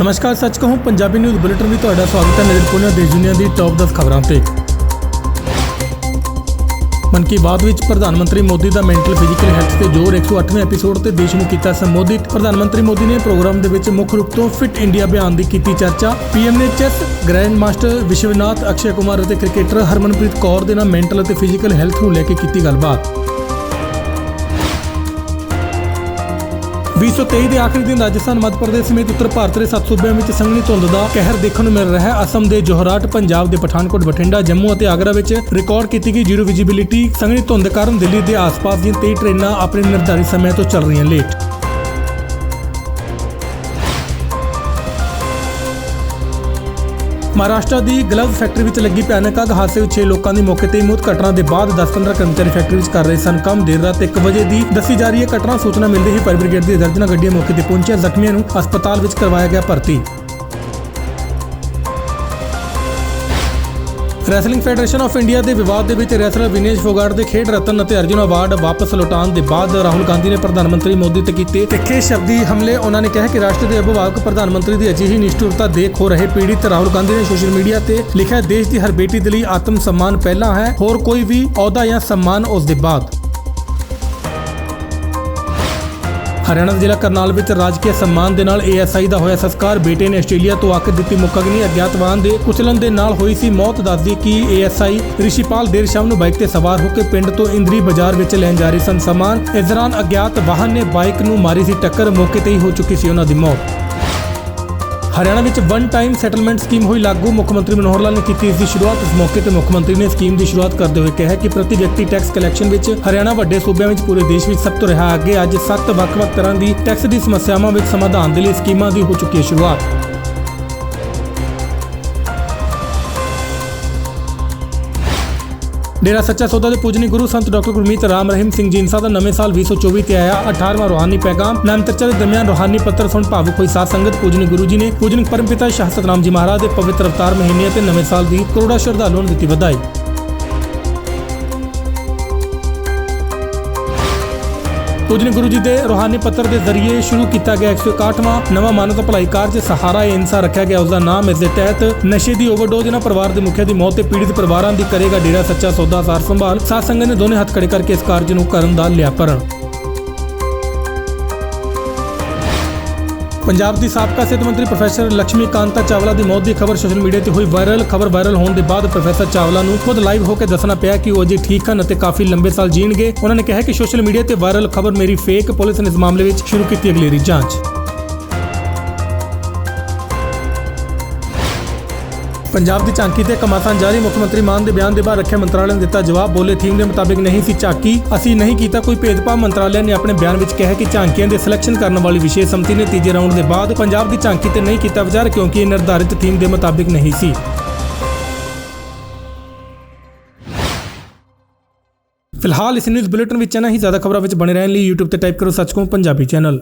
ਨਮਸਕਾਰ, ਸੱਚ ਕਹੂੰ, ਪੰਜਾਬੀ ਨਿਊਜ਼ ਬੁਲੇਟਿਨ ਵਿੱਚ ਤੁਹਾਡਾ ਸਵਾਗਤ ਹੈ ਨਜ਼ਰ ਪੁਣੇ ਦੇਸ਼ ਦੁਨੀਆ ਦੀ ਟੌਪ 10 ਖਬਰਾਂ ਤੇ। ਮਨ ਕੀ ਬਾਤ ਵਿੱਚ ਪ੍ਰਧਾਨ ਮੰਤਰੀ ਮੋਦੀ ਦਾ ਮੈਂਟਲ ਫਿਜ਼ੀਕਲ ਹੈਲਥ ਤੇ ਜ਼ੋਰ 108ਵੇਂ ਐਪੀਸੋਡ ਤੇ ਦੇਸ਼ ਨੂੰ ਕੀਤਾ ਸੰਬੋਧਿਤ। ਪ੍ਰਧਾਨ ਮੰਤਰੀ ਮੋਦੀ ਨੇ ਪ੍ਰੋਗਰਾਮ ਦੇ ਵਿੱਚ ਮੁੱਖ ਰੂਪ ਤੋਂ ਫਿਟ ਇੰਡੀਆ ਅਭਿਆਨ ਦੀ ਕੀਤੀ ਚਰਚਾ। ਪੀਐਮ ਨੇ chess grand master Vishwanath, Akshay Kumar ਅਤੇ ਕ੍ਰਿਕਟਰ ਹਰਮਨਪ੍ਰੀਤ ਕੌਰ ਦੇ ਨਾਲ ਮੈਂਟਲ ਅਤੇ ਫਿਜ਼ੀਕਲ ਹੈਲਥ ਨੂੰ ਲੈ ਕੇ ਕੀਤੀ ਗੱਲਬਾਤ। 2023 ਦੇ ਆਖਰੀ ਦਿਨ ਰਾਜਸਥਾਨ, ਮੱਧ ਪ੍ਰਦੇਸ਼ ਸਮੇਤ ਉੱਤਰ ਭਾਰਤ ਦੇ ਸੱਤ ਸੂਬਿਆਂ ਵਿੱਚ ਸੰਘਣੀ ਧੁੰਦ ਦਾ ਕਹਿਰ ਦੇਖਣ ਨੂੰ ਮਿਲ ਰਿਹਾ ਹੈ। ਅਸਮ ਦੇ ਜੋਹਰਾਟ, ਪੰਜਾਬ ਦੇ ਪਠਾਨਕੋਟ, ਬਠਿੰਡਾ, ਜੰਮੂ ਅਤੇ ਆਗਰਾ ਵਿੱਚ ਰਿਕਾਰਡ ਕੀਤੀ ਗਈ ਜ਼ੀਰੋ ਵਿਜੀਬਿਲਿਟੀ ਸੰਘਣੀ ਧੁੰਦ ਕਾਰਨ ਦਿੱਲੀ ਦੇ ਆਸ-ਪਾਸ ਦੀਆਂ 23 ਟ੍ਰੇਨਾਂ ਆਪਣੇ ਨਿਰਧਾਰਿਤ ਸਮੇਂ ਤੋਂ ਚੱਲ ਰਹੀਆਂ ਲੇਟ ਮਹਾਰਾਸ਼ਟਰ ਦੀ ਗਲਵ ਫੈਕਟਰੀ ਵਿੱਚ ਲੱਗੀ ਭਿਆਨਕ ਅੱਗ ਹਾਦਸੇ ਵਿੱਚ 6 ਲੋਕਾਂ ਦੀ ਮੌਕੇ ਤੇ ਹੀ ਮੌਤ। ਘਟਨਾ ਦੇ ਬਾਅਦ 10-15 ਕਰਮਚਾਰੀ ਫੈਕਟਰੀ ਵਿੱਚ ਕਰ ਰਹੇ ਸਨ। ਕੰਮ ਦੇਰ ਰਾਤ 1 ਵਜੇ ਦੀ ਦੱਸੀ ਜਾ ਰਹੀ ਹੈ। ਘਟਨਾ ਸੂਚਨਾ ਮਿਲਦੇ ਹੀ ਫਾਇਰ ਬ੍ਰਿਗੇਡ ਦੀ ਦਰਜਨਾਂ ਗੱਡੀਆਂ ਮੌਕੇ ਤੇ ਪਹੁੰਚੀਆਂ। ਜ਼ਖਮੀਆਂ ਨੂੰ ਹਸਪਤਾਲ ਵਿੱਚ ਕਰਵਾਇਆ ਗਿਆ ਭਰਤੀ। ਰੈਸਲਿੰਗ ਫੈਡਰੇਸ਼ਨ ਆਫ ਇੰਡੀਆ ਦੇ ਵਿਵਾਦ ਦੇ ਵਿੱਚ ਰੈਸਲਰ ਵਿਨੇਸ਼ ਫੋਗਾਟ ਦੇ ਖੇਡ ਰਤਨ ਅਤੇ ਅਰਜੁਨ ਅਵਾਰਡ ਵਾਪਸ ਲੁਟਾਉਣ ਦੇ ਬਾਅਦ ਰਾਹੁਲ ਗਾਂਧੀ ਨੇ ਪ੍ਰਧਾਨ ਮੰਤਰੀ ਮੋਦੀ ਤੇ ਕੀਤੇ ਤਿੱਖੇ ਸ਼ਬਦੀ ਹਮਲੇ। ਉਹਨਾਂ ਨੇ ਕਿਹਾ ਕਿ ਰਾਸ਼ਟਰ ਦੇ ਅਭਿਭਾਵਕ ਪ੍ਰਧਾਨ ਮੰਤਰੀ ਦੀ ਅਜਿਹੀ ਨਿਸ਼ਠੁਰਤਾ ਦੇਖ ਹੋ ਰਹੇ ਪੀੜਿਤ ਰਾਹੁਲ ਗਾਂਧੀ ਨੇ ਸੋਸ਼ਲ ਮੀਡੀਆ ਤੇ ਲਿਖਿਆ, ਦੇਸ਼ ਦੀ ਹਰ ਬੇਟੀ ਦੇ ਲਈ ਆਤਮ ਸਨਮਾਨ ਪਹਿਲਾਂ ਹੈ, ਹੋਰ ਕੋਈ ਵੀ ਅਹੁਦਾ ਜਾਂ ਸਨਮਾਨ ਉਸ ਦੇ ਬਾਅਦ। ਹਰਿਆਣਾ ਦੇ ਜ਼ਿਲ੍ਹਾ ਕਰਨਾਲ ਵਿੱਚ ਰਾਜਕੀय ਸਨਮਾਨ ਦੇ ਨਾਲ ਏਐਸਆਈ ਦਾ ਹੋਇਆ ਸੰਸਕਾਰ। ਬੇਟੇ ਨੇ ਆਸਟ੍ਰੇਲੀਆ ਤੋਂ ਆ ਕੇ ਦਿੱਤੀ ਮੁੱਕਗਨੀ ਅਗਿਆਤ ਵਾਹਨ ਦੇ ਕੁਚਲਣ ਦੇ ਨਾਲ ਹੋਈ ਸੀ ਮੌਤ। ਦੱਸਦੀ ਕਿ ਏਐਸਆਈ ਰਿਸ਼ੀਪਾਲ ਦੇਰ ਸ਼ਾਮ ਨੂੰ ਬਾਈਕ ਤੇ ਸਵਾਰ ਹੋ ਕੇ ਪਿੰਡ ਤੋਂ ਇੰਦਰੀ ਬਾਜ਼ਾਰ ਵਿੱਚ ਲੈਣ ਜਾ ਰਹੇ ਸਨ। ਸਮਾਨ ਇਸ ਦੌਰਾਨ ਅਗਿਆਤ ਵਾਹਨ ਨੇ ਬਾਈਕ ਨੂੰ ਮਾਰੀ ਸੀ। ਟੱਕਰ ਮੌਕੇ ਤੇ ਹੀ ਹੋ ਚੁੱਕੀ ਸੀ ਉਹਨਾਂ ਦੀ ਮੌਤ। ਹਰਿਆਣਾ ਵਿੱਚ ਵਨ ਟਾਈਮ ਸੈਟਲਮੈਂਟ ਸਕੀਮ ਹੋਈ ਲਾਗੂ। ਮੁੱਖ ਮੰਤਰੀ ਮਨੋਹਰ ਲਾਲ ਨੇ ਕੀਤੀ ਇਸ ਦੀ ਸ਼ੁਰੂਆਤ। ਇਸ ਮੌਕੇ ਤੇ ਮੁੱਖ ਮੰਤਰੀ ਨੇ ਸਕੀਮ ਦੀ ਸ਼ੁਰੂਆਤ ਕਰਦੇ ਹੋਏ ਕਿਹਾ ਕਿ ਪ੍ਰਤੀ ਵਿਅਕਤੀ ਟੈਕਸ ਕਲੈਕਸ਼ਨ ਵਿੱਚ ਹਰਿਆਣਾ ਵੱਡੇ ਸੂਬਿਆਂ ਵਿੱਚ ਪੂਰੇ ਦੇਸ਼ ਵਿੱਚ ਸਭ ਤੋਂ ਰਿਹਾ। ਅੱਗੇ ਅੱਜ ਸੱਤ ਵੱਖ-ਵੱਖ ਤਰ੍ਹਾਂ ਦੀ ਟੈਕਸ ਦੀ ਸਮੱਸਿਆਵਾਂ ਵਿੱਚ ਸਮਾਧਾਨ ਦੇ ਲਈ ਸਕੀਮਾਂ ਦੀ ਹੋ ਚੁੱਕੀ ਹੈ ਸ਼ੁਰੂਆਤ। ਡੇਰਾ ਸੱਚਾ ਸੌਦਾ ਦੇ ਪੂਜਨੀ ਗੁਰੂ ਸੰਤ ਡਾਕਟਰ ਗੁਰਮੀਤ ਰਾਮ ਰਹੀਮ ਸਿੰਘ ਜੀ ਇਨਸਾ ਦਾ ਨਵੇਂ ਸਾਲ 2024 ਤੇ ਆਇਆ 18ਵਾਂ ਰੋਹਾਨੀ ਪੈਗਾਮ। ਨਾਮ ਚਰਚਾ ਦੇ ਦਰਮਿਆਨ ਰੋਹਾਨੀ ਪੱਤਰ ਸੁਣ ਭਾਵੁਕ ਹੋਈ ਸਾਧ ਸੰਗਤ ਪੂਜਨੀ ਗੁਰੂ ਜੀ ਨੇ ਪੂਜਨ ਪਰਮਪਿਤਾ ਸ਼ਾਹ ਸਤਨਾਮ ਜੀ ਮਹਾਰਾਜ ਦੇ ਪਵਿੱਤਰ ਅਵਤਾਰ ਮਹੀਨੇ ਅਤੇ ਨਵੇਂ ਸਾਲ ਦੀ ਕਰੋੜਾਂ ਸ਼ਰਧਾਲੂਆਂ ਨੂੰ ਦਿੱਤੀ ਵਧਾਈ। ਪੂਜਨੀ ਗੁਰੂ ਜੀ ਦੇ ਰੋਹਾਨੀ ਪੱਤਰ ਦੇ ਜ਼ਰੀਏ ਸ਼ੁਰੂ ਕੀਤਾ ਗਿਆ 161ਵਾਂ ਨਵਾਂ ਮਾਨਵਤਾ ਭਲਾਈ ਕਾਰਜ। ਸਹਾਰਾ ਏ ਇਨਸਾ ਰੱਖਿਆ ਗਿਆ। ਉਸ ਦਾ ਨਾਮ ਇਸ ਦੇ ਤਹਿਤ ਨਸ਼ੇ ਦੀ ਓਵਰਡੋਜ਼ ਨਾਲ ਪਰਿਵਾਰ ਦੇ ਮੁਖੀਆ ਦੀ ਮੌਤ ਤੇ ਪੀੜਿਤ ਪਰਿਵਾਰਾਂ ਦੀ ਕਰੇਗਾ ਡੇਰਾ ਸੱਚਾ ਸੌਦਾ ਸਾਰ ਸੰਭਾਲ। ਸਾਧ ਸੰਗਤ ਨੇ ਦੋਨੇ ਹੱਥ ਖੜੇ ਕਰਕੇ ਇਸ ਕਾਰਜ ਨੂੰ ਕਰਨ ਦਾ ਲਿਆ ਪ੍ਰਣ ਪੰਜਾਬ ਦੀ ਸਾਬਕਾ ਸਿਹਤ ਮੰਤਰੀ ਪ੍ਰੋਫੈਸਰ ਲక్ష్ਮੀ ਕਾਂਤਾ ਚਾਵਲਾ ਦੀ ਮੌਤ ਦੀ ਖਬਰ ਸੋਸ਼ਲ ਮੀਡੀਆ ਤੇ ਹੋਈ ਵਾਇਰਲ। ਖਬਰ ਵਾਇਰਲ ਹੋਣ ਦੇ ਬਾਅਦ ਪ੍ਰੋਫੈਸਰ ਚਾਵਲਾ ਨੂੰ ਖੁਦ ਲਾਈਵ ਹੋ ਕੇ ਦੱਸਣਾ ਪਿਆ ਕਿ ਉਹ ਅਜੇ ਠੀਕ ਹਨ ਅਤੇ ਕਾਫੀ ਲੰਬੇ ਸਾਲ ਜੀਣਗੇ। ਉਹਨਾਂ ਨੇ ਕਿਹਾ ਕਿ ਸੋਸ਼ਲ ਮੀਡੀਆ ਤੇ ਵਾਇਰਲ ਖਬਰ ਮੇਰੀ ਫੇਕ ਪੁਲਿਸ ਨੇ ਇਸ ਮਾਮਲੇ ਵਿੱਚ ਸ਼ੁਰੂ ਕੀਤੀ ਅਗਲੇਰੀ ਜਾਂਚ। ਪੰਜਾਬ ਦੀ ਝਾਂਕੀ ਤੇ ਕਮਾਸਾਂ ਜਾਰੀ, ਮੁੱਖ ਮੰਤਰੀ ਮਾਨ ਦੇ ਬਿਆਨ ਦੇ ਬਾਅਦ ਰੱਖਿਆ ਮੰਤਰਾਲੇ ਨੇ ਦਿੱਤਾ ਜਵਾਬ। ਬੋਲੇ ਥੀਮ ਦੇ ਮੁਤਾਬਿਕ ਨਹੀਂ ਸੀ ਝਾਕੀ। ਅਸੀਂ ਨਹੀਂ ਕੀਤਾ ਕੋਈ ਭੇਦਭਾਵ। ਮੰਤਰਾਲੇ ਨੇ ਆਪਣੇ ਬਿਆਨ ਵਿੱਚ ਕਿਹਾ ਕਿ ਝਾਂਕੀਆਂ ਦੇ ਸਿਲੈਕਸ਼ਨ ਕਰਨ ਵਾਲੀ ਵਿਸ਼ੇਸ਼ ਸਮਿਤੀ ਨੇ ਤੀਜੇ ਰਾਊਂਡ ਦੇ ਬਾਅਦ ਪੰਜਾਬ ਦੀ ਝਾਂਕੀ ਤੇ ਨਹੀਂ ਕੀਤਾ ਵਿਚਾਰ, ਕਿਉਂਕਿ ਇਹ ਨਿਰਧਾਰਿਤ ਥੀਮ ਦੇ ਮੁਤਾਬਿਕ ਨਹੀਂ ਸੀ। ਫਿਲਹਾਲ ਇਸ ਨਿਊਜ਼ ਬੁਲੇਟਿਨ ਵਿੱਚ ਨਾ ਹੀ। ਜ਼ਿਆਦਾ ਖਬਰਾਂ ਵਿੱਚ ਬਣੇ ਰਹਿਣ ਲਈ YouTube ਤੇ ਟਾਈਪ ਕਰੋ ਸੱਚ ਕੋ ਪੰਜਾਬੀ ਚੈਨਲ।